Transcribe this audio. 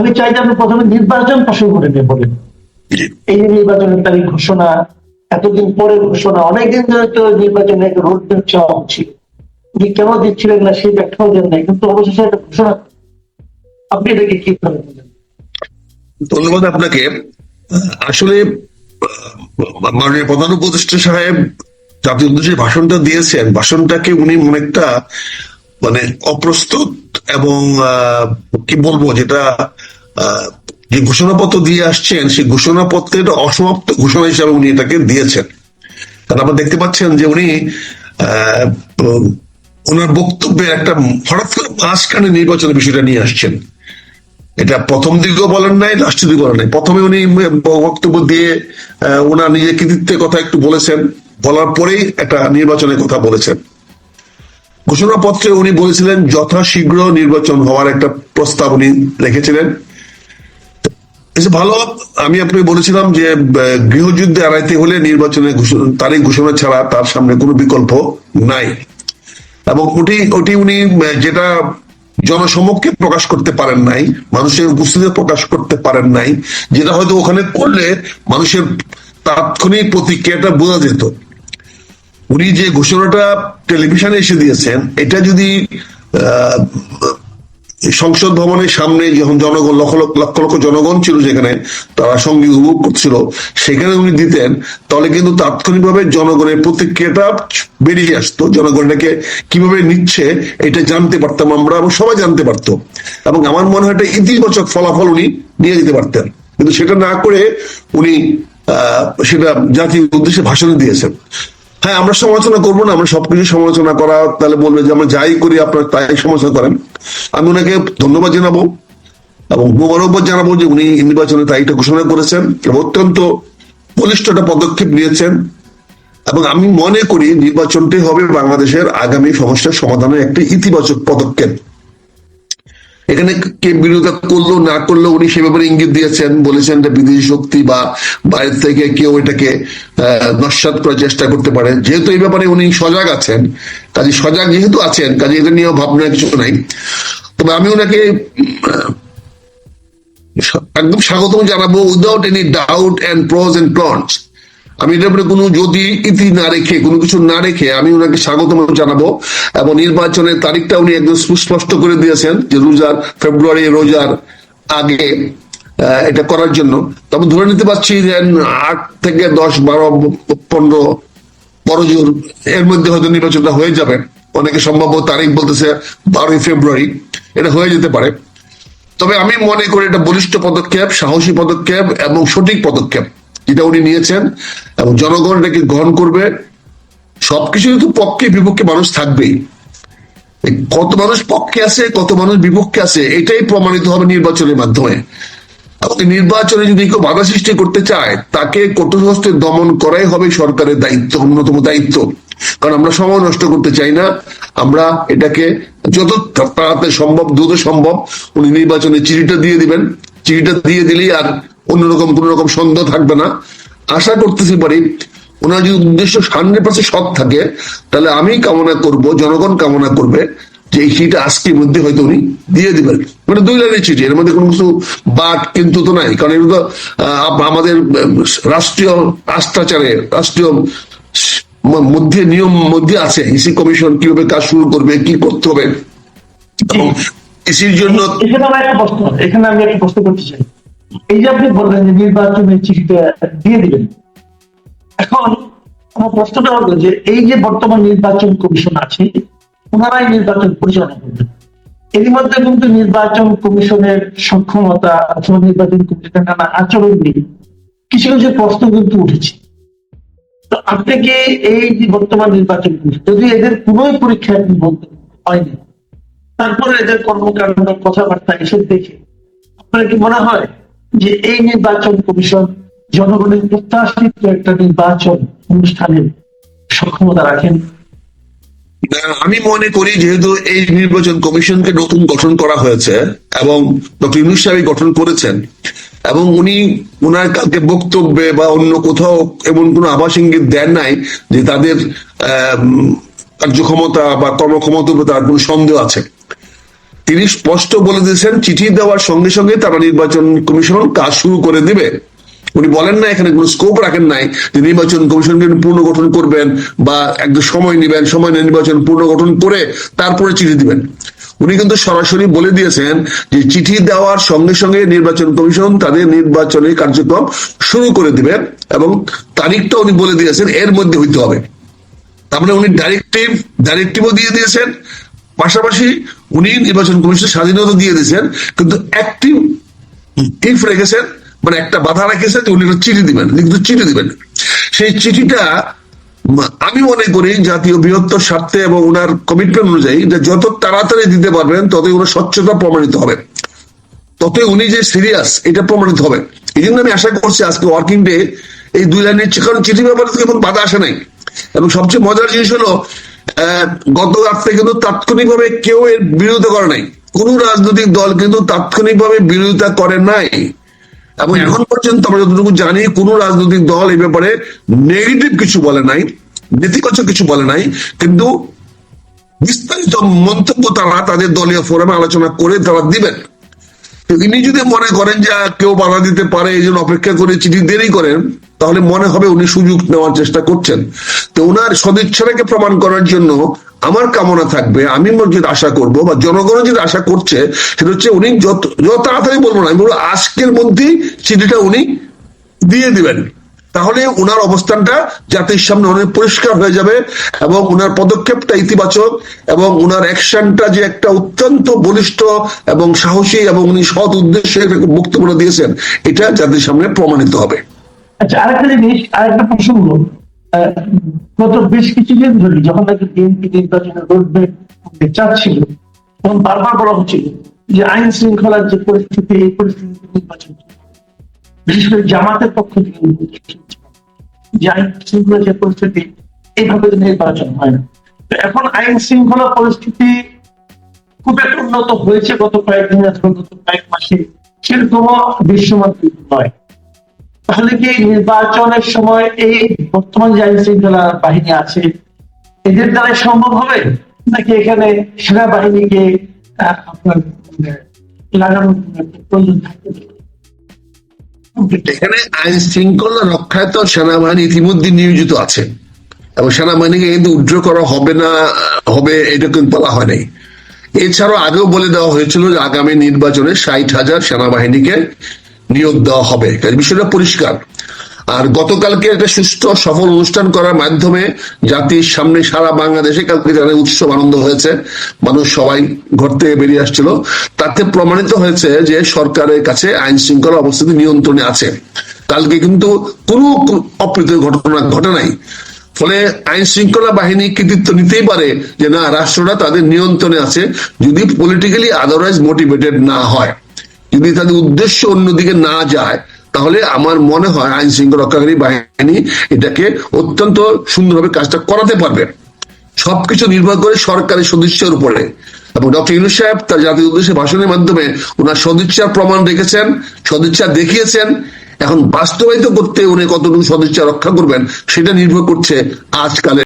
আমি চাই যে আপনি প্রথমে নির্বাচন প্রসঙ্গ নিয়ে বলেন। এই যে নির্বাচনের তারিখ ঘোষণা এতদিন পরে ঘোষণা অনেকদিন ধরে তো নির্বাচনে রোড ম্যাপ চাওয়া হচ্ছিল উনি কেন দিচ্ছিলেন না সেই ব্যাখ্যাও দেন নাই কিন্তু অবশেষে একটা ঘোষণা। আপনি এটাকে কি ভাবে ধন্যবাদ আপনাকে। আসলে মাননীয় প্রধান উপদেষ্টা সাহেব জাতীয় উদ্দেশ্যে ভাষণটা দিয়েছেন। ভাষণটাকে উনি মনে একটা মানে অপ্রস্তুত এবং কি বলব যেটা যে ঘোষণাপত্র দিয়ে আসছেন, সেই ঘোষণাপত্রের অসমাপ্ত ঘোষণা হিসাবে উনি এটাকে দিয়েছেন। কারণ আমরা দেখতে পাচ্ছেন যে উনি ওনার বক্তব্যে একটা হঠাৎ করে মাঝখানে নির্বাচনের বিষয়টা নিয়ে আসছেন। এটা প্রথম দিকেও বলেন নাই লাস্টের দিকে বলেন নাই। প্রথমে উনি বক্তব্য দিয়ে ওনার নিজের কৃতিত্বের কথা একটু বলেছেন। বলার পরেই একটা নির্বাচনের কথা বলেছেন। ঘোষণাপত্রে উনি বলেছিলেন, যথাশীঘ্র নির্বাচন হওয়ার একটা প্রস্তাব উনি রেখেছিলেন। ভালো। আমি আপনাকে বলেছিলাম যে গৃহযুদ্ধে এড়াইতে হলে নির্বাচনের তারিখ ঘোষণা ছাড়া তার সামনে কোনো বিকল্প নাই। এবং ওটি ওটি উনি যেটা জনসমক্ষে প্রকাশ করতে পারেন নাই, মানুষের উপস্থিতিতে প্রকাশ করতে পারেন নাই, যেটা হয়তো ওখানে করলে মানুষের তাৎক্ষণিক প্রতিক্রিয়াটা বোঝা যেত। উনি যে ঘোষণাটা টেলিভিশনে এসে দিয়েছেন, এটা যদি সংসদ ভবনের সামনে যখন জনগণ, লক্ষ লক্ষ লক্ষ জনগণ ছিল যেখানে তারা সঙ্গে উপভোগ করছিল, সেখানে উনি দিতেন, তাহলে কিন্তু তাৎক্ষণিকভাবে জনগণের প্রতিক্রিয়াটা বেরিয়ে আসতো। জনগণ এটাকে কীভাবে নিচ্ছে, এটা জানতে পারতাম আমরা এবং সবাই জানতে পারতো। এবং আমার মনে হয় একটা ইতিবাচক ফলাফল উনি নিয়ে যেতে পারতেন। কিন্তু সেটা না করে উনি সেটা জাতির উদ্দেশ্যে ভাষণ দিয়েছেন। হ্যাঁ আমরা সমালোচনা করব না, আমরা সবকিছু সমালোচনা করা, তাহলে বলবে যে আমরা যাই করি, আপনার তাই সমালোচনা করেন। আমি ওনাকে ধন্যবাদ জানাব এবং মোবারকবাদ জানাব যে উনি নির্বাচনে তারিখটা ঘোষণা করেছেন এবং অত্যন্ত বলিষ্ঠ একটা পদক্ষেপ নিয়েছেন। এবং আমি মনে করি নির্বাচনটি হবে বাংলাদেশের আগামী সমস্যার সমাধানের একটি ইতিবাচক পদক্ষেপ। এখানে কে বিরোধিতা করল, না করল, উনি সে ব্যাপারে ইঙ্গিত দিয়েছেন, বলেছেন যে বিদেশি শক্তি বা বাইরে থেকে কেউ এটাকে নস্যাৎ করার চেষ্টা করতে পারে। যেহেতু এই ব্যাপারে উনি সজাগ আছেন, কাজে সজাগ যেহেতু আছেন, কাজে এটা নিয়েও ভাবনা কিছু নাই। তবে আমি ওনাকে একদম স্বাগতম জানাব without any doubt and pros and cons আমি এটার উপরে কোনো যদি ইতি না রেখে, কোনো কিছু না রেখে আমি ওনাকে স্বাগতম জানাব এবং নির্বাচনের তারিখটা উনি একদম সুস্পষ্ট করে দিয়েছেন যে রোজার, ফেব্রুয়ারি রোজার আগে এটা করার জন্য। তবে ধরে নিতে পারছি যে আট থেকে দশ, বারো, পনেরো বড়জোর এর মধ্যে হয়তো নির্বাচনটা হয়ে যাবে। অনেকে সম্ভাব্য তারিখ বলতেছে বারোই ফেব্রুয়ারি। এটা হয়ে যেতে পারে। তবে আমি মনে করি এটা বলিষ্ঠ পদক্ষেপ, সাহসী পদক্ষেপ এবং সঠিক পদক্ষেপ। যেটা উনি নিয়েছেন এবং জনগণ এটাকে গ্রহণ করবে। সবকিছু তো পক্ষে বিপক্ষে মানুষ থাকবেই। কত মানুষ পক্ষে আছে, কত মানুষ বিপক্ষে আছে, এটাই প্রমাণিত হবে নির্বাচনের মাধ্যমে। নির্বাচনে যদি কেউ বাধা সৃষ্টি করতে চায়, তাকে কঠোর দমন করাই হবে সরকারের দায়িত্ব অন্যতম দায়িত্ব। কারণ আমরা সময় নষ্ট করতে চাই না। আমরা এটাকে যত তাড়াতাড়ি সম্ভব, দ্রুত সম্ভব উনি নির্বাচনে চিঠিটা দিয়ে দিবেন। চিঠিটা দিয়ে দিলেই আর অন্যরকম কোন রকম সন্দেহ থাকবে না। আশা করতেছি পারি ওনার যদি উদ্দেশ্য হান্ড্রেড পার্সেন্ট সৎ থাকে তাহলে আমি কামনা করব জনগণ কামনা করবে যে এই চিঠিটা আজকের মধ্যে হয়তো উনি দিয়ে দিবেন। মানে দুই লাইনের চিঠি এর মধ্যে কোনো কিছু বাট কিন্তু তো নাই। কারণ এগুলো তো আমাদের রাষ্ট্রীয় আস্থাচারে রাষ্ট্রীয় মধ্যে নিয়ম মধ্যে আছে। ইসি কমিশন কীভাবে কাজ শুরু করবে কি করতে হবে? এবং ইসির জন্য এখানে একটা প্রশ্ন এখানে আমি একটা প্রশ্ন করতে চাই। এই যে আপনি বললেন যে নির্বাচনের চিঠিটা দিয়ে দিবেন এখন আমার প্রশ্নটা হলো যে এই যে বর্তমান নির্বাচন কমিশন আছে, ওনারাই নির্বাচন পরিচালনা করবেন। এরই মধ্যে কিন্তু নির্বাচন কমিশনের সক্ষমতা অথবা নির্বাচন কমিশনের নানা আচরণ নিয়ে কিছু কিছু প্রশ্ন কিন্তু উঠেছে। তো আপনি কি এই যে বর্তমান নির্বাচন কমিশন, যদি এদের কোনোই পরীক্ষা আপনি বলতে হয়নি তারপরে এদের কর্মকাণ্ড কথাবার্তা এসব দেখে আপনার কি মনে হয় যে এই নির্বাচন কমিশন জনগণের প্রত্যাশিত একটা নির্বাচন অনুষ্ঠানের সক্ষমতা রাখেন। আমি মনে করি যেহেতু এই নির্বাচন কমিশনকে নতুন গঠন করা হয়েছে এবং ডক্টর ইউনুস সাহেব গঠন করেছেন এবং উনি ওনার কালকে বক্তব্যে বা অন্য কোথাও এমন কোনো আভাস ইঙ্গিত দেন নাই যে তাদের কার্যক্ষমতা বা কর্মক্ষমতার উপর তার কোনো সন্দেহ আছে। তিনি স্পষ্ট বলে দিয়েছেন, চিঠি দেওয়ার সঙ্গে সঙ্গে তারা নির্বাচন কমিশন কাজ শুরু করে দিবে। উনি বলেন না, এখানে কোনো স্কোপ রাখেন নাই যে নির্বাচন কমিশনকে পুনর্গঠন করবেন বা একটু সময় নেবেন, সময় নিয়ে নির্বাচন পুনর্গঠন করে তারপরে চিঠি দিবেন। উনি কিন্তু সরাসরি বলে দিয়েছেন যে চিঠি দেওয়ার সঙ্গে সঙ্গে নির্বাচন কমিশন তাদের নির্বাচনী কার্যক্রম শুরু করে দিবেন এবং তারিখটা উনি বলে দিয়েছেন, এর মধ্যে হইতে হবে। তারপরে উনি ডাইরেক্টিভ ডাইরেক্টিভও দিয়ে দিয়েছেন। পাশাপাশি উনি নির্বাচন কমিশনের স্বাধীনতা দিয়ে দিয়েছেন, কিন্তু অ্যাক্টিভ ইফ রেখেছেন মানে একটা বাধা রেখেছেন উনি একটা চিঠি দিবেন কিন্তু চিঠি দিবেন। সেই চিঠিটা আমি মনে করি জাতীয় বৃহত্তর স্বার্থে এবং ওনার কমিটমেন্ট অনুযায়ী যে যত তাড়াতাড়ি দিতে পারবেন, ততই ওনার স্বচ্ছতা প্রমাণিত হবে। ততই উনি যে সিরিয়াস এটা প্রমাণিত হবে। এই জন্য আমি আশা করছি আজকে ওয়ার্কিং ডে এই দুই লাইনের কারণ চিঠি ব্যাপারে তো কোনো বাধা আসে নাই। এবং সবচেয়ে মজার জিনিস হলো গত রাত্রে কিন্তু তাৎক্ষণিকভাবে কেউ এর বিরোধিতা করে নাই। কোন রাজনৈতিক দল কিন্তু তাৎক্ষণিকভাবে বিরোধিতা করে নাই। এবং এখন পর্যন্ত আমরা যতটুকু জানি কোন রাজনৈতিক দল এই ব্যাপারে নেগেটিভ কিছু বলে নাই নেতিবাচক কিছু বলে নাই কিন্তু বিস্তারিত মন্তব্য তারা তাদের দলীয় ফোরামে আলোচনা করে তারা দিবেন। তো ইনি যদি মনে করেন যে কেউ বাধা দিতে পারে এই জন্য অপেক্ষা করে চিঠি দেরি করেন তাহলে মনে হবে উনি সুযোগ নেওয়ার চেষ্টা করছেন। তো ওনার সদিচ্ছাটাকে প্রমাণ করার জন্য আমার কামনা থাকবে, আমি যেটা আশা করব বা জনগণ যেটা আশা করছে, সেটা হচ্ছে উনি যত যত তাড়াতাড়ি বলব না, আমি আজকের মধ্যেই চিঠিটা উনি দিয়ে দিবেন। তাহলে ওনার অবস্থানটা জাতির সামনে অনেক পরিষ্কার হয়ে যাবে এবং ওনার পদক্ষেপটা ইতিবাচক এবং ওনার অ্যাকশনটা যে একটা অত্যন্ত বলিষ্ঠ এবং সাহসী এবং উনি সৎ উদ্দেশ্যে বক্তব্য দিয়েছেন, এটা জাতির সামনে প্রমাণিত হবে। আচ্ছা আরেকটা জিনিস, আরেকটা প্রসঙ্গ গত বেশ কিছুদিন ধরে যখন নাকি বিএনপি নির্বাচনের রোডম্যাপ চাচ্ছিল তখন বারবার বলা হচ্ছিল যে আইন শৃঙ্খলার যে পরিস্থিতি, এই পরিস্থিতিতে নির্বাচন বিশেষ করে জামাতের পক্ষ থেকে। যে আইন শৃঙ্খলার যে পরিস্থিতি, এইভাবে নির্বাচন হয় না। তো এখন আইন শৃঙ্খলা পরিস্থিতি খুব একটা উন্নত হয়েছে গত কয়েকদিন গত কয়েক মাসে। সেরকমও দৃশ্যমান নয়। তাহলে কি নির্বাচনের সময় এই বর্তমান যে আইন শৃঙ্খলা বাহিনী আছে এদের দ্বারা সম্ভব হবে? নাকি এখানে সেনাবাহিনীকে মানে, এখানে আইন শৃঙ্খলা রক্ষায় তো সেনাবাহিনী ইতিমধ্যে নিয়োজিত আছে। এবং সেনাবাহিনীকে কিন্তু উড্র করা হবে না হবে এটা কিন্তু বলা হয় নাই। এছাড়াও আগেও বলে দেওয়া হয়েছিল যে আগামী নির্বাচনে ষাট হাজার সেনাবাহিনীকে নিয়োগ দেওয়া হবে। বিষয়টা পরিষ্কার। আর গতকালকে একটা সুস্থ সফল অনুষ্ঠান করার মাধ্যমে জাতির সামনে সারা বাংলাদেশে কালকে যারা উৎসব আনন্দ হয়েছে। মানুষ সবাই ঘর থেকে বেরিয়ে আসছিল। তাতে প্রমাণিত হয়েছে যে সরকারের কাছে আইন শৃঙ্খলা অবস্থিতি নিয়ন্ত্রণে আছে। কালকে কিন্তু কোনো অপ্রীত ঘটনা ঘটে নাই। ফলে আইন শৃঙ্খলা বাহিনী কৃতিত্ব নিতেই পারে যে না, রাষ্ট্রটা তাদের নিয়ন্ত্রণে আছে, যদি পলিটিক্যালি আদারওয়াইজ মোটিভেটেড না হয়। যদি তাদের উদ্দেশ্য অন্যদিকে না যায়, তাহলে আমার মনে হয় আইন শৃঙ্খলা রক্ষাকারী বাহিনী এটাকে অত্যন্ত সুন্দরভাবে কাজটা করাতে পারবে। সবকিছু নির্ভর করে সরকারি সদিচ্ছার উপরে। এবং ডক্টর ইউনুস সাহেব তার জাতীয় উদ্দেশ্যে ভাষণের মাধ্যমে ওনার সদিচ্ছার প্রমাণ রেখেছেন, সদিচ্ছা দেখিয়েছেন। এখন বাস্তবায়িত করতে উনি কতটুকু সদিচ্ছা রক্ষা করবেন, সেটা নির্ভর করছে আজকালের